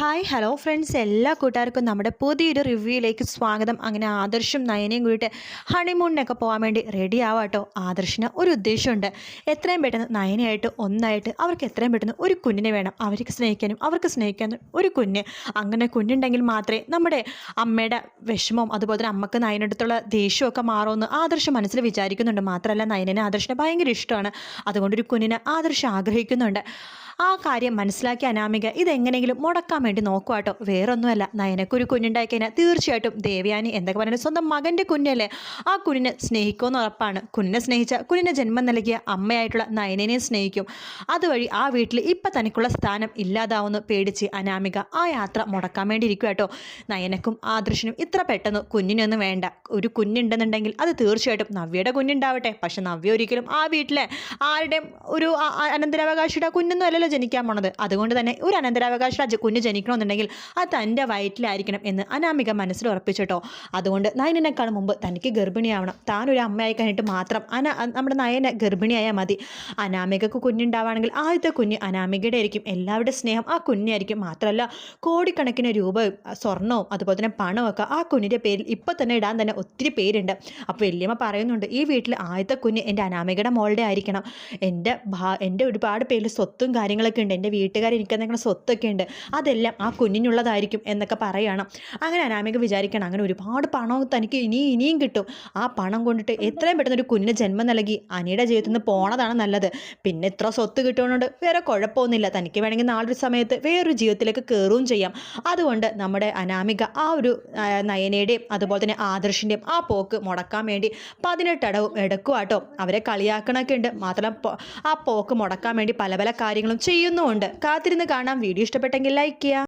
Hi hello friends. എല്ലാ കൂട്ടുകാർക്കും നമ്മുടെ പുതിയൊരു റിവ്യൂയിലേക്ക് സ്വാഗതം. അങ്ങനെ ആദർശും നയനയും കൂടിയിട്ട് ഹണിമൂണിനൊക്കെ പോകാൻ വേണ്ടി റെഡി ആവാട്ടോ ആദർശിന് ഒരു ഉദ്ദേശമുണ്ട്. എത്രയും പെട്ടെന്ന് നയനയായിട്ട് ഒന്നായിട്ട് അവർക്ക് എത്രയും പെട്ടെന്ന് ഒരു കുഞ്ഞിനെ വേണം. അവർക്ക് സ്നേഹിക്കാനും അവർക്ക് സ്നേഹിക്കാനും ഒരു കുഞ്ഞ്. അങ്ങനെ കുഞ്ഞുണ്ടെങ്കിൽ മാത്രമേ നമ്മുടെ അമ്മയുടെ വിഷമവും അതുപോലെ തന്നെ അമ്മയ്ക്ക് നയനടുത്തുള്ള ദേഷ്യമൊക്കെ മാറുമെന്ന് ആദർശം മനസ്സിൽ വിചാരിക്കുന്നുണ്ട്. മാത്രമല്ല നയനനെ ആദർശിനെ ഭയങ്കര ഇഷ്ടമാണ്. അതുകൊണ്ടൊരു കുഞ്ഞിനെ ആദർശം ആഗ്രഹിക്കുന്നുണ്ട്. ആ കാര്യം മനസ്സിലാക്കിയ അനാമിക ഇതെങ്ങനെയെങ്കിലും മുടക്കാൻ വേണ്ടി നോക്കുക കേട്ടോ വേറൊന്നുമല്ല നയനക്കൊരു കുഞ്ഞുണ്ടായി കഴിഞ്ഞാൽ തീർച്ചയായിട്ടും ദേവയാനി എന്തൊക്കെ പറഞ്ഞാലും സ്വന്തം മകന്റെ കുഞ്ഞല്ലേ? ആ കുഞ്ഞിനെ സ്നേഹിക്കുമെന്ന് ഉറപ്പാണ്. കുഞ്ഞിനെ സ്നേഹിച്ച കുഞ്ഞിനെ ജന്മം നൽകിയ അമ്മയായിട്ടുള്ള നയനനെ സ്നേഹിക്കും. അതുവഴി ആ വീട്ടിൽ ഇപ്പം തനിക്കുള്ള സ്ഥാനം ഇല്ലാതാവുമെന്ന് പേടിച്ച് അനാമിക ആ യാത്ര മുടക്കാൻ വേണ്ടി ഇരിക്കുക കേട്ടോ നയനക്കും ആദർശനും ഇത്ര പെട്ടെന്ന് കുഞ്ഞിനൊന്നും വേണ്ട. ഒരു കുഞ്ഞുണ്ടെന്നുണ്ടെങ്കിൽ അത് തീർച്ചയായിട്ടും നവ്യയുടെ കുഞ്ഞുണ്ടാവട്ടെ. പക്ഷെ നവ്യ ഒരിക്കലും ആ വീട്ടിലെ ആരുടെയും ഒരു അനന്തരാവകാശിയുടെ കുഞ്ഞൊന്നും അല്ലല്ലോ ജനിക്കാൻ പോണത്. അതുകൊണ്ട് തന്നെ ഒരു അനന്തരാവകാശിയുടെ കുഞ്ഞ് കുഞ്ഞ് ജനിക്കണമെന്നുണ്ടെങ്കിൽ ആ തന്റെ വയറ്റിലായിരിക്കണം എന്ന് അനാമിക മനസ്സിൽ ഉറപ്പിച്ചിട്ടോ അതുകൊണ്ട് നയനേക്കാളും മുമ്പ് തനിക്ക് ഗർഭിണിയാവണം. താൻ ഒരു അമ്മയായി കഴിഞ്ഞിട്ട് മാത്രം അന നമ്മുടെ നയന ഗർഭിണിയായാൽ മതി. അനാമികക്ക് കുഞ്ഞുണ്ടാവുകയാണെങ്കിൽ ആദ്യത്തെ കുഞ്ഞ് അനാമികയുടെ ആയിരിക്കും. എല്ലാവരുടെ സ്നേഹം ആ കുഞ്ഞായിരിക്കും. മാത്രമല്ല കോടിക്കണക്കിന് രൂപ സ്വർണവും അതുപോലെ തന്നെ പണമൊക്കെ ആ കുഞ്ഞിന്റെ പേരിൽ ഇപ്പം തന്നെ ഇടാൻ തന്നെ ഒത്തിരി പേരുണ്ട്. അപ്പോൾ വല്യമ്മ പറയുന്നുണ്ട് ഈ വീട്ടിൽ ആദ്യത്തെ കുഞ്ഞ് എന്റെ അനാമികയുടെ മോളുടെ ആയിരിക്കണം. എന്റെ ഭാ എന്റെ ഒരുപാട് പേരിൽ സ്വത്തും കാര്യങ്ങളൊക്കെ ഉണ്ട്. എന്റെ വീട്ടുകാർ എനിക്ക് എന്തെങ്കിലും സ്വത്തൊക്കെ ഉണ്ട്. അതെല്ലാം ആ കുഞ്ഞിനുള്ളതായിരിക്കും എന്നൊക്കെ പറയണം. അങ്ങനെ അനാമിക വിചാരിക്കണം അങ്ങനെ ഒരുപാട് പണം തനിക്ക് ഇനി ഇനിയും കിട്ടും. ആ പണം കൊണ്ടിട്ട് എത്രയും പെട്ടെന്ന് ഒരു കുഞ്ഞിന് ജന്മം നൽകി അനിയുടെ ജീവിതത്തിൽ നിന്ന് പോണതാണ് നല്ലത്. പിന്നെ ഇത്ര സ്വത്ത് കിട്ടുന്നതുകൊണ്ട് വേറെ കുഴപ്പമൊന്നുമില്ല. തനിക്ക് വേണമെങ്കിൽ നാളൊരു സമയത്ത് വേറൊരു ജീവിതത്തിലേക്ക് കയറുകയും ചെയ്യാം. അതുകൊണ്ട് നമ്മുടെ അനാമിക ആ ഒരു നയനയുടെയും അതുപോലെ തന്നെ ആദർശിന്റെയും ആ പോക്ക് മുടക്കാൻ വേണ്ടി പതിനെട്ടടവും എടുക്കുവാട്ടോ അവരെ കളിയാക്കണമൊക്കെ ഉണ്ട്. മാത്രമല്ല ആ പോക്ക് മുടക്കാൻ വേണ്ടി പല പല കാര്യങ്ങളും ചെയ്യുന്നുമുണ്ട്. കാത്തിരുന്ന് കാണാം. വീഡിയോ ഇഷ്ടപ്പെട്ടെങ്കിൽ ലൈക്ക് ചെയ്യുക.